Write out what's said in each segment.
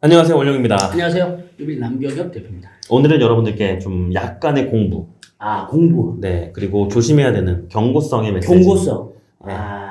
안녕하세요 원룡입니다. 안녕하세요. 유빌 남경엽 대표입니다. 오늘은 여러분들께 좀 약간의 공부, 아 공부, 네 그리고 조심해야 되는 경고성의 메시지. 경고성. 네. 아,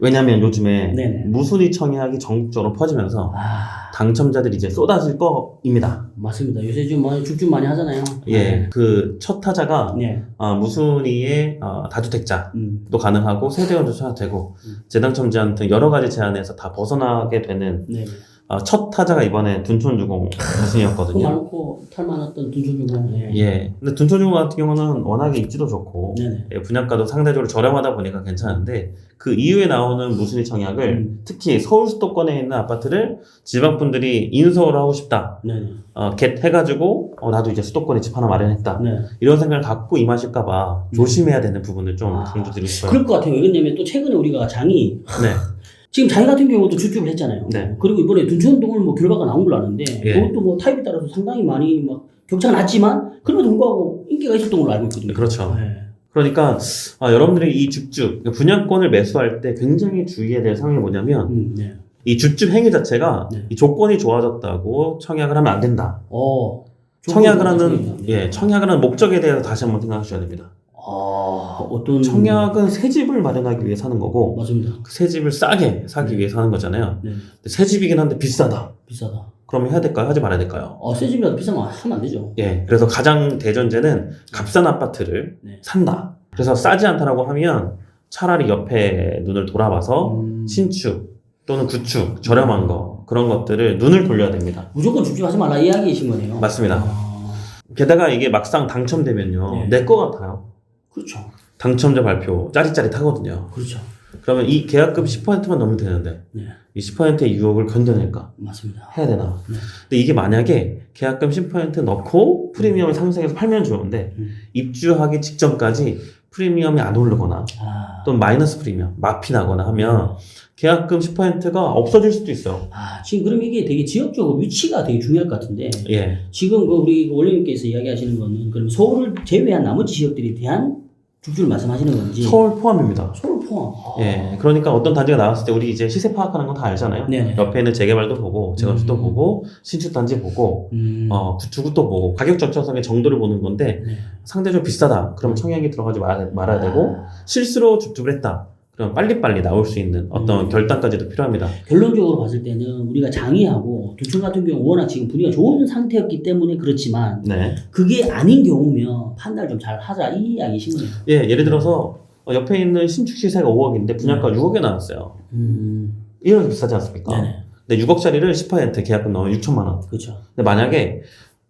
왜냐하면 요즘에 네네. 무순위 청약이 전국적으로 퍼지면서 아 당첨자들이 이제 쏟아질 거입니다. 맞습니다. 요새 좀 많이 죽좀 많이 하잖아요. 예, 그 첫 타자가 네. 어, 무순위의 어, 다주택자도 음. 가능하고 세대원도 쳐도 되고 음. 재당첨자 등 여러 가지 제한에서 다 벗어나게 되는 네. 어, 첫 타자가 이번에 둔촌주공 그 무순이었거든요. 많고 탈 많았던 둔촌주공. 네. 예, 근데 둔촌주공 같은 경우는 워낙에 입지도 좋고 네네. 예, 분양가도 상대적으로 저렴하다 보니까 괜찮은데 그 이후에 나오는 무순위 청약을 음. 특히 서울 수도권에 있는 아파트를 지방 분들이 인서울 하고 싶다, 네네. 어, 겟 해가지고 어, 나도 이제 수도권에 집 하나 마련했다 네. 이런 생각을 갖고 임하실까봐 조심해야 되는 부분을 좀 아, 강조드리고 싶어요. 그럴 것 같아요. 왜냐면 또 최근에 우리가 장이 네, 지금 장이 같은 경우도 주축을 했잖아요. 네. 그리고 이번에 둔촌동을 뭐 결과가 나온 걸로 아는데 예. 그것도 뭐 타입에 따라서 상당히 많이 막 격차가 났지만 그럼에도 불구하고 인기가 있었던 걸로 알고 있거든요. 그렇죠. 네. 그러니까 아, 여러분들이 이 줍줍 분양권을 매수할 때 굉장히 주의해야 될 상황이 뭐냐면 음, 네. 이 줍줍 행위 자체가 네. 이 조건이 좋아졌다고 청약을 하면 안 된다. 어. 청약을 하는 예 청약을 하는 목적에 대해서 다시 한번 생각하셔야 됩니다. 아, 어떤 청약은 새 집을 마련하기 위해 사는 거고 맞습니다. 그새 집을 싸게 사기 위해 사는 거잖아요. 네. 근데 새 집이긴 한데 비싸다. 비싸다. 그러면 해야 될까요? 하지 말아야 될까요? 어, 새 집이라도 비싸면 하면 안 되죠. 예, 그래서 가장 대전제는 값싼 아파트를 네. 산다. 그래서 싸지 않다라고 하면 차라리 옆에 눈을 돌아봐서 음, 신축 또는 구축 저렴한 거 그런 것들을 눈을 돌려야 됩니다. 무조건 집중하지 말라 이야기이신 거네요. 맞습니다. 아, 게다가 이게 막상 당첨되면요 네. 내 거 같아요. 그렇죠. 당첨자 발표 짜릿짜릿하거든요. 그렇죠. 그러면 이 계약금 10%만 넣으면 되는데 네. 이 10%의 유혹을 견뎌낼까? 맞습니다. 해야 되나? 네. 근데 이게 만약에 계약금 10% 넣고 프리미엄을 상승해서 팔면 좋은데 음. 입주하기 직전까지 프리미엄이 안 오르거나 아, 또는 마이너스 프리미엄, 마피 나거나 하면 계약금 10%가 없어질 수도 있어요. 아, 지금 그럼 이게 되게 지역적으로 위치가 되게 중요할 것 같은데 예. 지금 그 우리 그 원장님께서 이야기하시는 거는 그럼 서울을 제외한 나머지 지역들에 대한 죽주를 말씀하시는 건지 서울 포함입니다. 서울 포함. 아. 예. 그러니까 어떤 단지가 나왔을 때 우리 이제 시세 파악하는 건 다 알잖아요. 네네. 옆에 있는 재개발도 보고, 재건축도 음. 보고, 신축 단지 보고, 음. 어, 구축도 보고, 가격 적정성의 정도를 보는 건데, 네. 상대적으로 비싸다. 그러면 청약이 들어가지 말아야, 말아야 되고, 아. 실수로 줍줍을 했다. 그럼 빨리빨리 나올 수 있는 어떤 음. 결단까지도 필요합니다. 결론적으로 봤을 때는 우리가 장이하고 두촌 같은 경우 워낙 지금 분위기가 좋은 상태였기 때문에 그렇지만 네. 그게 아닌 경우면 판단을 좀 잘 하자 이 이야기신 거예요. 예, 예를 들어서 어, 옆에 있는 신축 시세가 5억인데 분양가 6억에 나왔어요. 음, 이런 게 비싸지 않습니까? 네네, 근데 6억짜리를 10% 계약금 넣으면 6천만 원. 그렇죠. 근데 만약에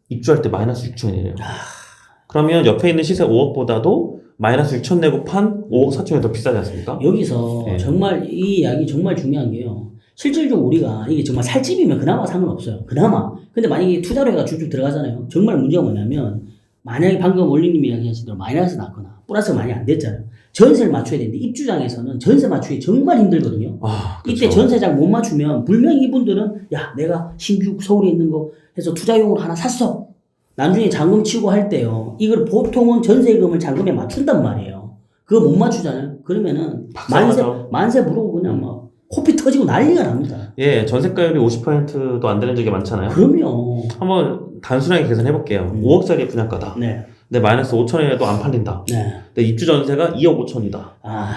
입주할 때 마이너스 6천이래요. 아. 그러면 옆에 있는 시세 5억보다도 마이너스 6천 내고 판 5억 4천이 더 비싸지 않습니까? 여기서 네. 정말 이 이야기 정말 중요한 게요. 실질적으로 우리가 이게 정말 살집이면 그나마 상관없어요. 그나마. 근데 만약에 투자로 해가 쭉쭉 들어가잖아요. 정말 문제가 뭐냐면 만약에 방금 원리님이 이야기하신 대로 마이너스 났거나 플러스가 많이 안 됐잖아요. 전세를 맞춰야 되는데 입주장에서는 전세 맞추기 정말 힘들거든요. 아, 이때 그쵸. 전세장 못 맞추면 분명히 이분들은 야 내가 신규 서울에 있는 거 해서 투자용으로 하나 샀어. 나중에 잔금 치고 할 때요. 이걸 보통은 전세금을 잔금에 맞춘단 말이에요. 그거 못 맞추잖아요. 그러면은 만세 박살나죠. 만세 부르고 그냥 막 코피 터지고 난리가 납니다. 예, 전세가율이 50%도 안 되는 적이 많잖아요. 그럼요. 한번 단순하게 계산해 볼게요. 음. 5억짜리 분양가다. 네. 근데 마이너스 5천에도 안 팔린다. 네. 근데 입주 전세가 2억 5천이다. 아.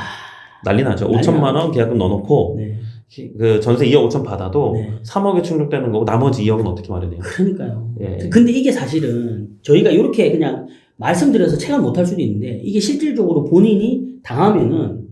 난리 나죠. 난리 5천만 나죠. 원 계약금 넣어놓고 네. 그 전세 2억 5천 받아도 네. 3억에 충족되는 거고 나머지 2억은 어떻게 마련해요? 그러니까요. 예. 근데 이게 사실은 저희가 이렇게 그냥 말씀드려서 체감 못할 수도 있는데 이게 실질적으로 본인이 당하면은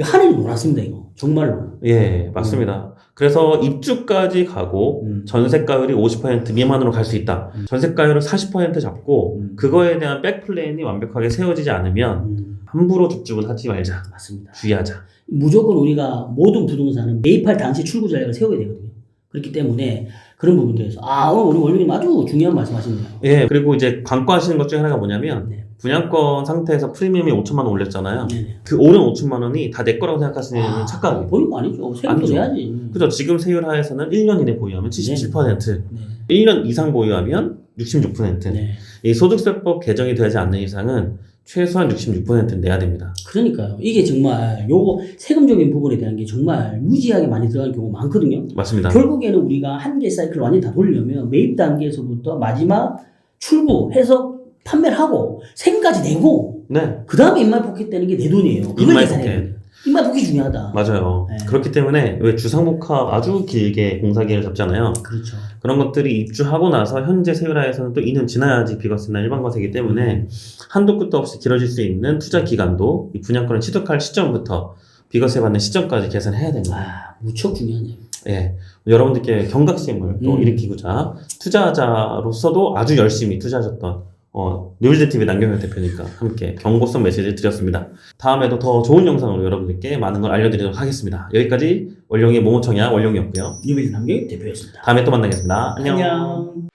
하늘이 놀았습니다 이거 정말로. 예, 맞습니다. 그래서 입주까지 가고 음. 전세가율이 50% 미만으로 갈 수 있다. 음. 전세가율을 40% 잡고 음. 그거에 대한 백플랜이 완벽하게 세워지지 않으면 음, 함부로 줍줍은 하지 말자. 맞습니다. 주의하자. 무조건 우리가 모든 부동산은 매입할 당시 출구 전략을 세워야 되거든요. 그렇기 때문에 그런 부분들에서 아 오늘 우리 원장님 아주 중요한 말씀하시네요. 예, 그리고 이제 관과하시는 것 중에 하나가 뭐냐면 네. 분양권 상태에서 프리미엄이 5천만 원 올렸잖아요. 네네. 그 오른 5천만 원이 다 내 거라고 생각하시는 아, 착각이에요. 보는 거 아니죠. 세금도. 내야지. 그죠? 지금 세율 하에서는 1년 이내 보유하면 77%, 네. 1년 이상 보유하면 66%. 네. 이 소득세법 개정이 되지 않는 이상은 최소한 66%는 내야 됩니다. 그러니까요. 이게 정말 요거 세금적인 부분에 대한 게 정말 무지하게 많이 들어가는 경우가 많거든요. 맞습니다. 결국에는 우리가 한 개 사이클 완전히 다 돌려면 매입 단계에서부터 마지막 출고해서 판매를 하고 세금까지 내고 네, 그 다음에 인말 포켓 되는 게 내 돈이에요. 그걸 계산해야. 돼요. 포켓이 중요하다. 맞아요. 네. 그렇기 때문에 왜 주상복합 아주 길게 공사기를 잡잖아요. 그렇죠. 그런 것들이 입주하고 나서 현재 세율하에서는 또 2년 지나야지 비과세나 일반 과세이기 때문에 한도 끝도 없이 길어질 수 있는 투자 기간도 이 분양권을 취득할 시점부터 비과세 받는 시점까지 계산해야 됩니다. 아, 무척 중요하네요. 예. 여러분들께 경각심을 또 음. 일으키고자 투자자로서도 아주 열심히 투자하셨던 어, 뉴빌드TV 남경현 대표님과 함께 경고성 메시지를 드렸습니다. 다음에도 더 좋은 영상으로 여러분들께 많은 걸 알려드리도록 하겠습니다. 여기까지 원룡의 모모청약 원룡이었고요. 뉴빌드 남경 대표였습니다. 다음에 또 만나겠습니다. 안녕. 안녕.